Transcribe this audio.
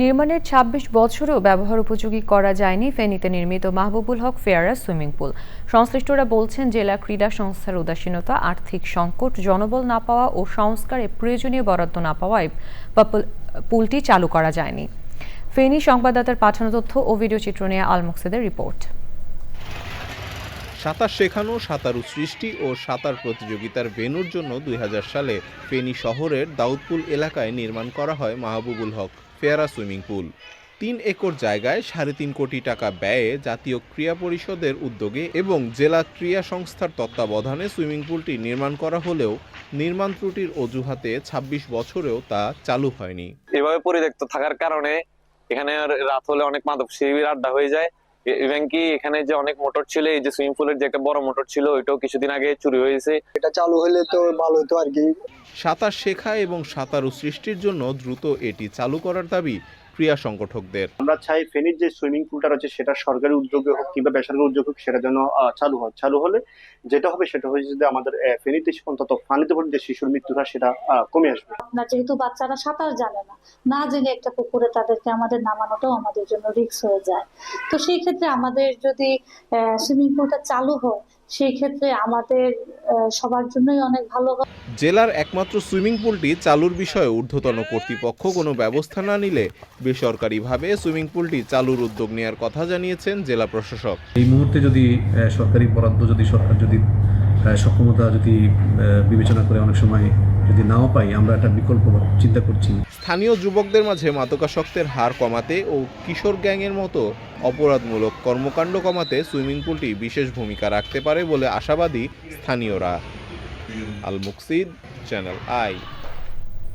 নির্মাণের ২৬ বছরেও ব্যবহার উপযোগী করা যায়নি ফেনীতে নির্মিত মাহবুবুল হক ফেয়ারা সুইমিং পুল। সংশ্লিষ্টরা বলছেন, জেলা ক্রীড়া সংস্থার উদাসীনতা, আর্থিক সংকট, জনবল না পাওয়া ও সংস্কারে প্রয়োজনীয় বরাদ্দ না পাওয়ায় পুলটি চালু করা যায়নি। ফেনী সংবাদদাতার পাঠানো তথ্য ও ভিডিও চিত্র নিয়ে আল আলমকসেদের রিপোর্ট। সাঁতার শেখানো, সাঁতারু সৃষ্টি ও সাঁতার প্রতিযোগিতার ভেন্যুর জন্য দু হাজার সালে ফেনী শহরের দাউদপুল এলাকায় নির্মাণ করা হয় মাহবুবুল হক ফেয়ারা সুইমিং পুল। তিন একর জায়গায় সাড়ে তিন কোটি টাকা ব্যয়ে জাতীয় ক্রীড়া পরিষদের উদ্যোগে এবং জেলা ক্রীড়া সংস্থার তত্ত্বাবধানে সুইমিং পুলটি নির্মাণ করা হলেও নির্মাণ ত্রুটির অজুহাতে ২৬ বছরেও তা চালু হয়নি। এভাবে পরিত্যক্ত থাকার কারণে এখানে রাত হলে অনেক মাদক শিবির আড্ডা হয়ে যায়। ইভেন কি এখানে যে অনেক মোটর ছিল এই যে সুইমিং পুলের যে একটা বড় মোটর ছিল ওইটাও কিছুদিন আগে চুরি হয়েছে এটা চালু হলে তো ভালো হতো আর কি। সাঁতার শেখা এবং সাঁতারু সৃষ্টির জন্য দ্রুত এটি চালু করার দাবি ক্রীড়া সংগঠকদের। আমরা চাই ফেনীর যে সুইমিং পুলটা রয়েছে সেটা সরকারি উদ্যোগে হোক কিংবা বেসরকারি উদ্যোগ হোক সেটা যেন আহ, চালু হয়। চালু হলে যেটা হবে সেটা হচ্ছে যে আমাদের ফেনীতে অন্তত পানিতে পড়ে যে শিশুর মৃত্যুর হার সেটা কমে আসবে। আপনার যেহেতু বাচ্চারা সাঁতার জানে না না জেনে একটা পুকুরে তাদেরকে আমাদের নামানোটাও আমাদের জন্য রিস্ক হয়ে যায়। তো সেই ক্ষেত্রে আমাদের যদি সুইমিং পুলটা চালু হয় সেই ক্ষেত্রে আমাদের সবার জন্যই অনেক ভালো জেলার একমাত্র সুইমিং পুলটি চালুর বিষয়ে ঊর্ধ্বতন কর্তৃপক্ষ কোনো ব্যবস্থা না নিলে বেসরকারিভাবে সুইমিং পুলটি চালুর উদ্যোগ নেওয়ার কথা জানিয়েছেন জেলা প্রশাসক। এই মুহূর্তে যদি আহ, সরকারি বরাদ্দ যদি সরকার যদি সক্ষমতা যদি আহ, বিবেচনা করে অনেক সময় যদি নাও পাই আমরা একটা বিকল্প চিন্তা করছি। স্থানীয় যুবকদের মাঝে মাদকাসক্তের হার কমাতে ও কিশোর গ্যাংয়ের মতো অপরাধমূলক কর্মকাণ্ড কমাতে সুইমিং পুলটি বিশেষ ভূমিকা রাখতে পারে বলে আশাবাদী স্থানীয়রা। Al Muksid channel I.